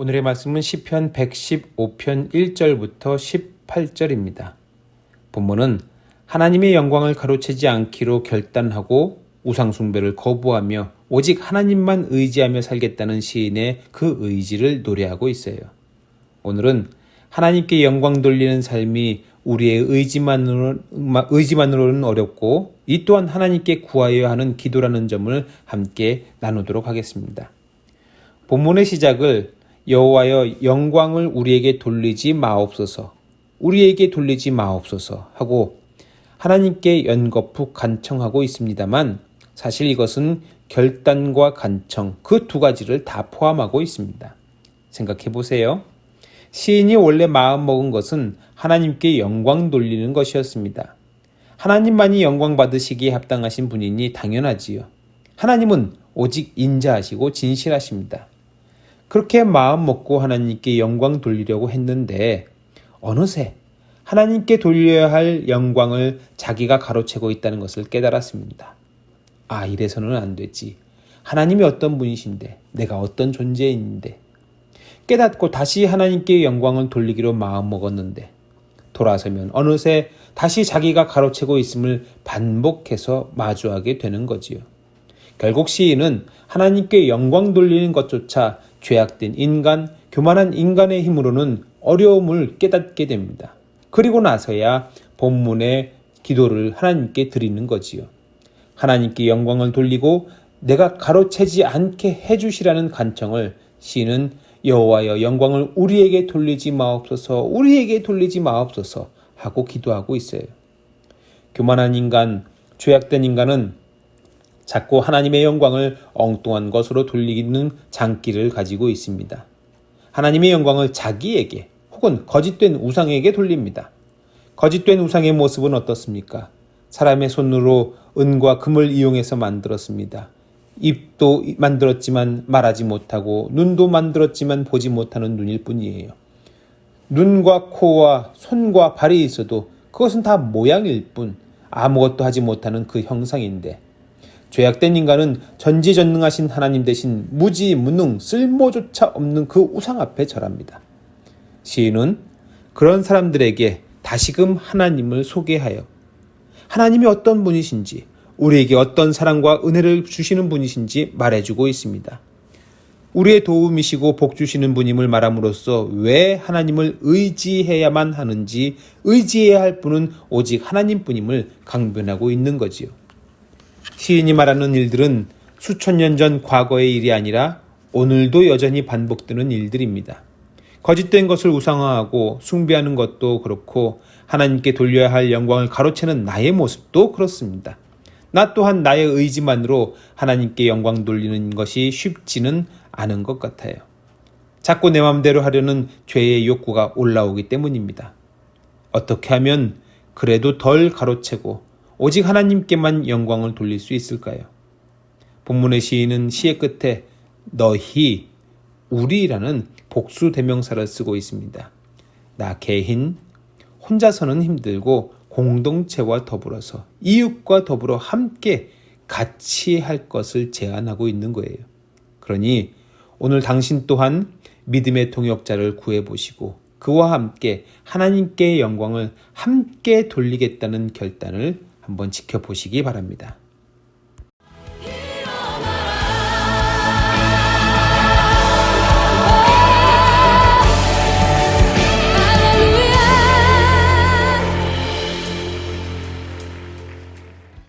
오늘의 말씀은 시편 115편 1절부터 18절입니다. 본문은 하나님의 영광을 가로채지 않기로 결단하고 우상 숭배를 거부하며 오직 하나님만 의지하며 살겠다는 시인의 그 의지를 노래하고 있어요. 오늘은 하나님께 영광 돌리는 삶이 우리의 의지만으로, 의지만으로는 어렵고 이 또한 하나님께 구하여야 하는 기도라는 점을 함께 나누도록 하겠습니다. 본문의 시작을 여호와여 영광을 우리에게 돌리지 마옵소서 우리에게 돌리지 마옵소서 하고 하나님께 연거푸 간청하고 있습니다만 사실 이것은 결단과 간청 그 두 가지를 다 포함하고 있습니다. 생각해 보세요. 시인이 원래 마음 먹은 것은 하나님께 영광 돌리는 것이었습니다. 하나님만이 영광 받으시기에 합당하신 분이니 당연하지요. 하나님은 오직 인자하시고 진실하십니다. 그렇게 마음 먹고 하나님께 영광 돌리려고 했는데 어느새 하나님께 돌려야 할 영광을 자기가 가로채고 있다는 것을 깨달았습니다. 아, 이래서는 안 되지. 하나님이 어떤 분이신데, 내가 어떤 존재인데. 깨닫고 다시 하나님께 영광을 돌리기로 마음먹었는데, 돌아서면 어느새 다시 자기가 가로채고 있음을 반복해서 마주하게 되는 거지요. 결국 시인은 하나님께 영광 돌리는 것조차 죄악된 인간, 교만한 인간의 힘으로는 어려움을 깨닫게 됩니다. 그리고 나서야 본문의 기도를 하나님께 드리는 거지요. 하나님께 영광을 돌리고 내가 가로채지 않게 해주시라는 간청을 시인은 여호와여 영광을 우리에게 돌리지 마옵소서 우리에게 돌리지 마옵소서 하고 기도하고 있어요. 교만한 인간, 죄악된 인간은 자꾸 하나님의 영광을 엉뚱한 것으로 돌리는 장기를 가지고 있습니다. 하나님의 영광을 자기에게 혹은 거짓된 우상에게 돌립니다. 거짓된 우상의 모습은 어떻습니까? 사람의 손으로 은과 금을 이용해서 만들었습니다. 입도 만들었지만 말하지 못하고 눈도 만들었지만 보지 못하는 눈일 뿐이에요. 눈과 코와 손과 발이 있어도 그것은 다 모양일 뿐 아무것도 하지 못하는 그 형상인데 죄악된 인간은 전지전능하신 하나님 대신 무지 무능 쓸모조차 없는 그 우상 앞에 절합니다. 시인은 그런 사람들에게 다시금 하나님을 소개하여 하나님이 어떤 분이신지 우리에게 어떤 사랑과 은혜를 주시는 분이신지 말해주고 있습니다. 우리의 도움이시고 복 주시는 분임을 말함으로써 왜 하나님을 의지해야만 하는지 의지해야 할 분은 오직 하나님뿐임을 강변하고 있는 거지요. 시인이 말하는 일들은 수천 년 전 과거의 일이 아니라 오늘도 여전히 반복되는 일들입니다. 거짓된 것을 우상화하고 숭배하는 것도 그렇고 하나님께 돌려야 할 영광을 가로채는 나의 모습도 그렇습니다. 나 또한 나의 의지만으로 하나님께 영광 돌리는 것이 쉽지는 않은 것 같아요. 자꾸 내 마음대로 하려는 죄의 욕구가 올라오기 때문입니다. 어떻게 하면 그래도 덜 가로채고 오직 하나님께만 영광을 돌릴 수 있을까요? 본문의 시인은 시의 끝에 너희, 우리라는 복수 대명사를 쓰고 있습니다. 나 개인, 혼자서는 힘들고 공동체와 더불어서 이웃과 더불어 함께 같이 할 것을 제안하고 있는 거예요. 그러니 오늘 당신 또한 믿음의 동역자를 구해 보시고 그와 함께 하나님께 영광을 함께 돌리겠다는 결단을 한번 지켜보시기 바랍니다.